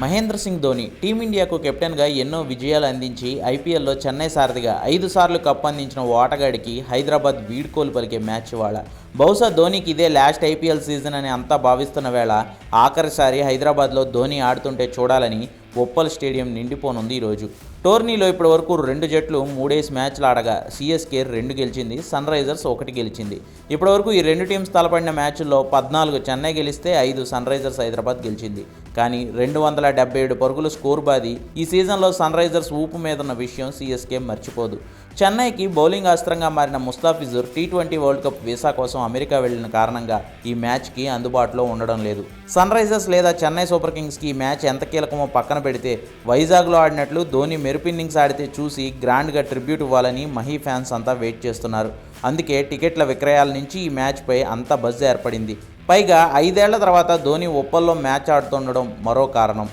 మహేంద్ర సింగ్ ధోని టీమిండియాకు కెప్టెన్గా ఎన్నో విజయాలు అందించి ఐపీఎల్లో చెన్నై సారథిగా ఐదు సార్లు కప్ అందించిన ఓటగాడికి హైదరాబాద్ వీడ్కోలు పలికే మ్యాచ్ ఇవాళ. బహుశా ధోనికి ఇదే లాస్ట్ ఐపీఎల్ సీజన్ అని అంతా భావిస్తున్న వేళ ఆఖరిసారి హైదరాబాద్లో ధోని ఆడుతుంటే చూడాలని ఉప్పల్ స్టేడియం నిండిపోనుంది ఈరోజు. టోర్నీలో ఇప్పటివరకు రెండు జట్లు మూడేసి మ్యాచ్లు ఆడగా సిఎస్కే రెండు గెలిచింది సన్ రైజర్స్ ఒకటి గెలిచింది. ఇప్పటివరకు ఈ రెండు టీమ్స్ తలపడిన మ్యాచ్ల్లో పద్నాలుగు చెన్నై గెలిస్తే ఐదు సన్ రైజర్స్ హైదరాబాద్ గెలిచింది. కానీ రెండు వందల డెబ్బై ఏడు పరుగులు స్కోర్ బాది ఈ సీజన్లో సన్ రైజర్స్ ఊపు మీద ఉన్న విషయం సిఎస్కే మర్చిపోదు. చెన్నైకి బౌలింగ్ అస్త్రంగా మారిన Mustafizur T twenty World Cup visa కోసం అమెరికా వెళ్ళిన కారణంగా ఈ మ్యాచ్కి అందుబాటులో ఉండడం లేదు. సన్ రైజర్స్ లేదా చెన్నై సూపర్ కింగ్స్కి ఈ మ్యాచ్ ఎంత కీలకమో పక్కన పెడితే వైజాగ్లో ఆడినట్లు ధోని మెరుపు ఇన్నింగ్స్ ఆడితే చూసి గ్రాండ్గా ట్రిబ్యూట్ ఇవ్వాలని మహీ ఫ్యాన్స్ అంతా వెయిట్ చేస్తున్నారు. అందుకే టికెట్ల విక్రయాల నుంచి ఈ మ్యాచ్పై అంత బజ్ ఏర్పడింది. పైగా ఐదేళ్ళ తర్వాత ధోని ఉప్పల్లో మ్యాచ్ ఆడుతుండడం మరో కారణం.